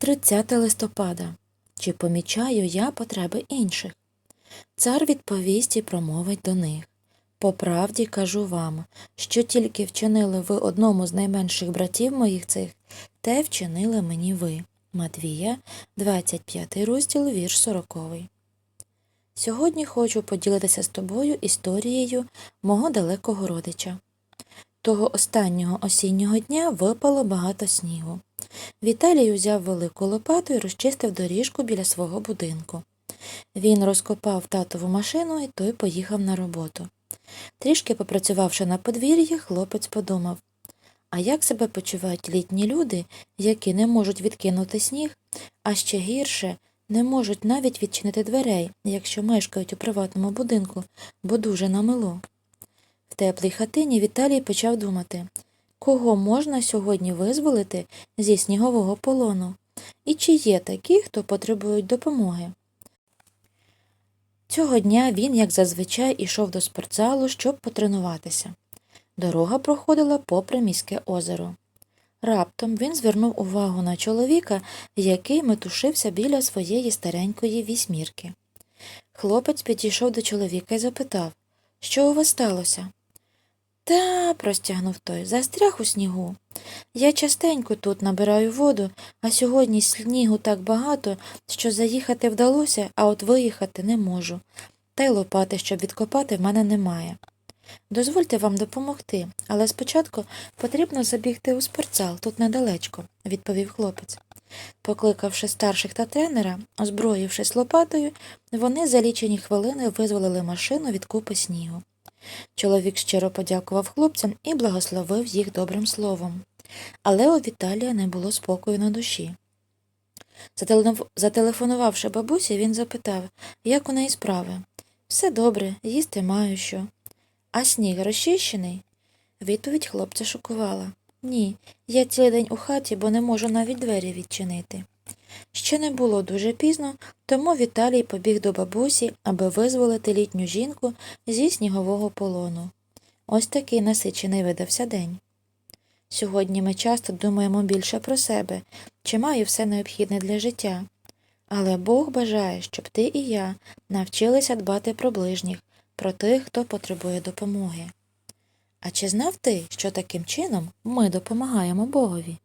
30 листопада. Чи помічаю я потреби інших? Цар відповість і промовить до них. По правді кажу вам, що тільки вчинили ви одному з найменших братів моїх цих, те вчинили мені ви. Матвія, 25 розділ, вірш 40. Сьогодні хочу поділитися з тобою історією мого далекого родича. Того останнього осіннього дня випало багато снігу. Віталій узяв велику лопату і розчистив доріжку біля свого будинку. Він розкопав татову машину і той поїхав на роботу. Трішки попрацювавши на подвір'ї, хлопець подумав а як себе почувають літні люди, які не можуть відкинути сніг, а ще гірше не можуть навіть відчинити дверей, якщо мешкають у приватному будинку, бо дуже намило. В теплій хатині Віталій почав думати, кого можна сьогодні визволити зі снігового полону, і чи є такі, хто потребують допомоги. Цього дня він, як зазвичай, ішов до спортзалу, щоб потренуватися. Дорога проходила попри міське озеро. Раптом він звернув увагу на чоловіка, який метушився біля своєї старенької вісьмірки. Хлопець підійшов до чоловіка і запитав, що у вас сталося? Та, простягнув той, застряг у снігу. Я частенько тут набираю воду, а сьогодні снігу так багато, що заїхати вдалося, а от виїхати не можу. Та й лопати, щоб відкопати, в мене немає. Дозвольте вам допомогти, але спочатку потрібно забігти у спортзал тут недалечко, відповів хлопець. Покликавши старших та тренера, озброївшись лопатою, вони за лічені хвилини визволили машину від купи снігу. Чоловік щиро подякував хлопцям і благословив їх добрим словом. Але у Віталія не було спокою на душі. Зателефонувавши бабусі, він запитав, як у неї справи. Все добре, їсти маю що. А сніг розчищений? Відповідь хлопця шокувала. Ні, я цілий день у хаті, бо не можу навіть двері відчинити. Ще не було дуже пізно, тому Віталій побіг до бабусі, аби визволити літню жінку зі снігового полону. Ось такий насичений видався день. Сьогодні ми часто думаємо більше про себе, чи маю все необхідне для життя. Але Бог бажає, щоб ти і я навчилися дбати про ближніх, про тих, хто потребує допомоги. А чи знав ти, що таким чином ми допомагаємо Богові?